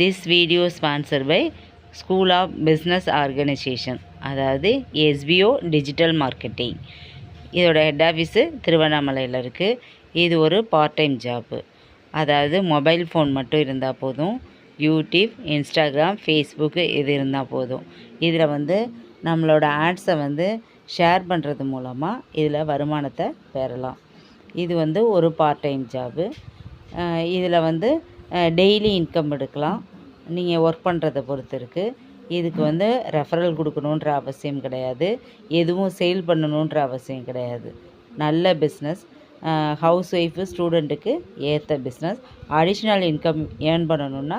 This video sponsor by school of business organization அதாவது SPO digital marketing இதோட head office திருவண்ணாமலையில் இருக்குது இது ஒரு பார்ட் டைம் ஜாப்பு அதாவது மொபைல் ஃபோன் மட்டும் இருந்தால் போதும். யூடியூப் இன்ஸ்டாகிராம் ஃபேஸ்புக்கு இது இருந்தால் போதும். இதில் வந்து நம்மளோட ஆட்ஸை வந்து ஷேர் பண்ணுறது மூலமாக இதில் வருமானத்தை பெறலாம். இது வந்து ஒரு பார்ட் டைம் ஜாபு இதில் வந்து டெய்லி இன்கம் எடுக்கலாம். நீங்கள் ஒர்க் பண்ணுறத பொறுத்து இருக்குது இதுக்கு வந்து ரெஃபரல் கொடுக்கணுன்ற அவசியம் கிடையாது. எதுவும் சேல் பண்ணணுன்ற அவசியம் கிடையாது. நல்ல பிஸ்னஸ் ஹவுஸ் ஒய்ஃபு ஸ்டூடெண்ட்டுக்கு ஏற்ற பிஸ்னஸ் அடிஷ்னல் இன்கம் ஏர்ன் பண்ணணுன்னா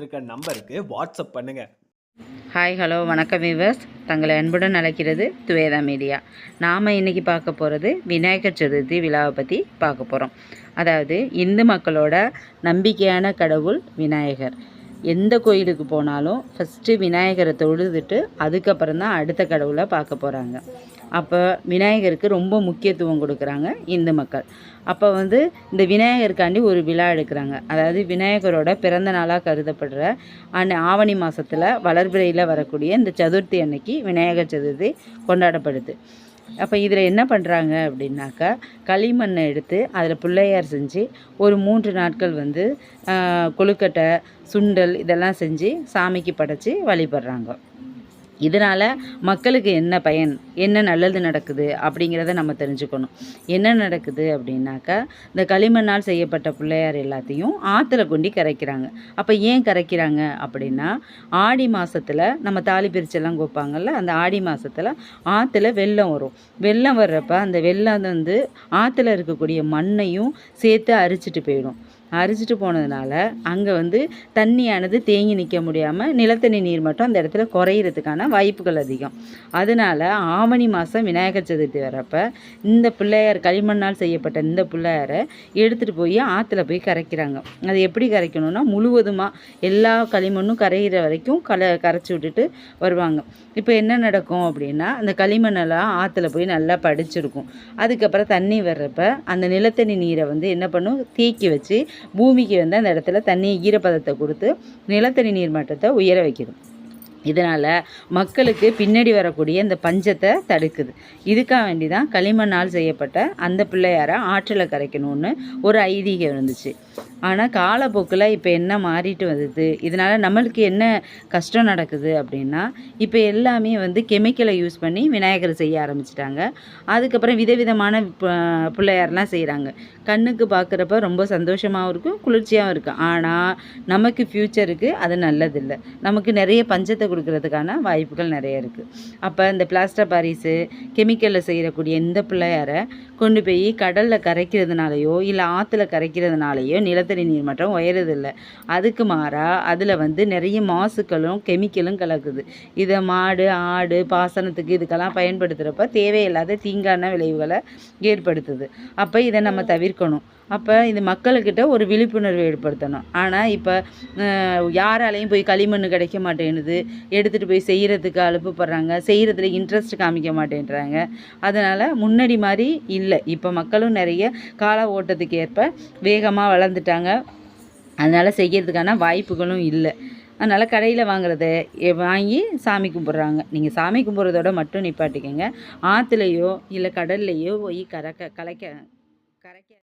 கொடுத்துருக்க நம்பருக்கு வாட்ஸ்அப் பண்ணுங்க. ஹாய் ஹலோ வணக்கம் விவர்ஸ் தங்களை அன்புடன் அழைக்கிறது துவேதா மீடியா நாம் இன்றைக்கி பார்க்க போகிறது விநாயகர் சதுர்த்தி விழாவை பற்றி பார்க்க போகிறோம் அதாவது இந்து மக்களோட நம்பிக்கையான கடவுள் விநாயகர். எந்த கோயிலுக்கு போனாலும் ஃபஸ்ட்டு விநாயகரை தொழுதுட்டு அதுக்கப்புறம் தான் அடுத்த கடவுளை பார்க்க போகிறாங்க அப்போ விநாயகருக்கு ரொம்ப முக்கியத்துவம் கொடுக்குறாங்க இந்து மக்கள். அப்போ வந்து இந்த விநாயகருக்காண்டி ஒரு விழா எடுக்கிறாங்க. அதாவது விநாயகரோட பிறந்த நாளாக கருதப்படுற அன்னை ஆவணி மாதத்தில் வளர்பிறையில் வரக்கூடிய இந்த சதுர்த்தி அன்னைக்கு விநாயகர் சதுர்த்தி கொண்டாடப்படுது. அப்போ இதில் என்ன பண்ணுறாங்க அப்படின்னாக்கா களிமண்ணை எடுத்து அதில் பிள்ளையார் செஞ்சு ஒரு மூன்று நாட்கள் வந்து கொழுக்கட்டை சுண்டல் இதெல்லாம் செஞ்சு சாமிக்கு படைச்சி வழிபடுறாங்க. இதனால் மக்களுக்கு என்ன பயன்? என்ன நல்லது நடக்குது? அப்படிங்கிறத நம்ம தெரிஞ்சுக்கணும். என்ன நடக்குது அப்படின்னாக்கா இந்த களிமண்ணால் செய்யப்பட்ட பிள்ளையார் எல்லாத்தையும் ஆற்றுல கொண்டு கரைக்கிறாங்க. அப்போ ஏன் கரைக்கிறாங்க அப்படின்னா ஆடி மாதத்தில் நம்ம தாலி பிரிச்செல்லாம் கோப்பாங்கள்ல அந்த ஆடி மாதத்தில் ஆற்றுல வெள்ளம் வரும். வெள்ளம் வர்றப்ப அந்த வெள்ளம் வந்து ஆற்றுல இருக்கக்கூடிய மண்ணையும் சேர்த்து அரிச்சிட்டு போயிடும். அரிச்சிட்டு போனதுனால அங்கே வந்து தண்ணியானது தேங்கி நிற்க முடியாமல் நிலத்தடி நீர் மட்டும் அந்த இடத்துல குறையிறதுக்கான வாய்ப்புகள் அதிகம். அதனால ஆவணி மாதம் விநாயகர் சதுர்த்தி வரப்போ இந்த பிள்ளையார் களிமண்ணால் செய்யப்பட்ட இந்த பிள்ளையாரை எடுத்துகிட்டு போய் ஆற்றுல போய் கரைக்கிறாங்க. அது எப்படி கரைக்கணும்னா முழுவதுமாக எல்லா களிமண்ணும் கரையிற வரைக்கும் கல கரைச்சி விட்டுட்டு வருவாங்க. இப்போ என்ன நடக்கும் அப்படின்னா அந்த களிமண்ணெல்லாம் ஆற்றுல போய் நல்லா படிச்சிருக்கும். அதுக்கப்புறம் தண்ணி வர்றப்ப அந்த நிலத்தடி நீரை வந்து என்ன பண்ணும்? தேக்கி வச்சு பூமிக்கு வந்து அந்த இடத்துல தண்ணி ஈரப்பதத்தை கொடுத்து நிலத்தடி நீர் மட்டத்தை உயர வைக்குது இதனால் மக்களுக்கு பின்னாடி வரக்கூடிய இந்த பஞ்சத்தை தடுக்குது. இதுக்காக வேண்டி தான் களிமண்ணால் செய்யப்பட்ட அந்த பிள்ளையாரை ஆற்றில் கரைக்கணும்னு ஒரு ஐதீகம் இருந்துச்சு. ஆனால் காலப்போக்கில் இப்போ என்ன மாறிட்டு வருது? இதனால் நம்மளுக்கு என்ன கஷ்டம் நடக்குது அப்படின்னா இப்போ எல்லாமே வந்து கெமிக்கலை யூஸ் பண்ணி விநாயகர் செய்ய ஆரம்பிச்சிட்டாங்க. அதுக்கப்புறம் விதவிதமான ப- பிள்ளையார்லாம் செய்கிறாங்க கண்ணுக்கு பார்க்குறப்ப ரொம்ப சந்தோஷமாகவும் இருக்கும் குளிர்ச்சியாகவும் இருக்கும். ஆனால் நமக்கு ஃப்யூச்சருக்கு அது நல்லதில்லை. நமக்கு நிறைய பஞ்சத்தை கொடுக்கறதுக்கான வாய்ப்புகள் நிறைய இருக்குது அப்போ இந்த பிளாஸ்டர் பாரிஸு கெமிக்கலில் செய்யக்கூடிய இந்த பிள்ளையாரை கொண்டு போய் கடலில் கரைக்கிறதுனாலையோ இல்லை ஆற்றுல கரைக்கிறதுனாலையோ நிலத்தடி நீர் மட்டம் உயரதில்லை. அதுக்கு மாறாக அதில் வந்து நிறைய மாசுக்களும் கெமிக்கலும் கலக்குது. இதை மாடு ஆடு பாசனத்துக்கு இதுக்கெல்லாம் பயன்படுத்துகிறப்ப தேவையில்லாத தீங்கான விளைவுகளை ஏற்படுத்துது. அப்போ இதை நம்ம தவிர்க்கணும். அப்போ இது மக்கள்கிட்ட ஒரு விழிப்புணர்வு ஏற்படுத்தணும். ஆனால் இப்போ யாராலையும் போய் களிமண் கிடைக்க மாட்டேங்குது. எடுத்துகிட்டு போய் செய்கிறதுக்கு அலுப்புப்படுறாங்க. செய்கிறதுல இன்ட்ரெஸ்ட் காமிக்க மாட்டேன்றாங்க. அதனால் முன்னாடி மாதிரி இல்லை. இப்போ மக்களும் நிறைய கால ஓட்டத்துக்கு ஏற்ப வேகமாக வளர்ந்துட்டாங்க. அதனால் செய்கிறதுக்கான வாய்ப்புகளும் இல்லை. அதனால் கடையில் வாங்குறத வாங்கி சாமி கும்பிட்றாங்க. நீங்கள் சாமி கும்பிட்றதோட மட்டும் நிப்பாட்டிக்கங்க. ஆற்றுலையோ இல்லை கடல்லையோ போய் கறக்க கலைக்க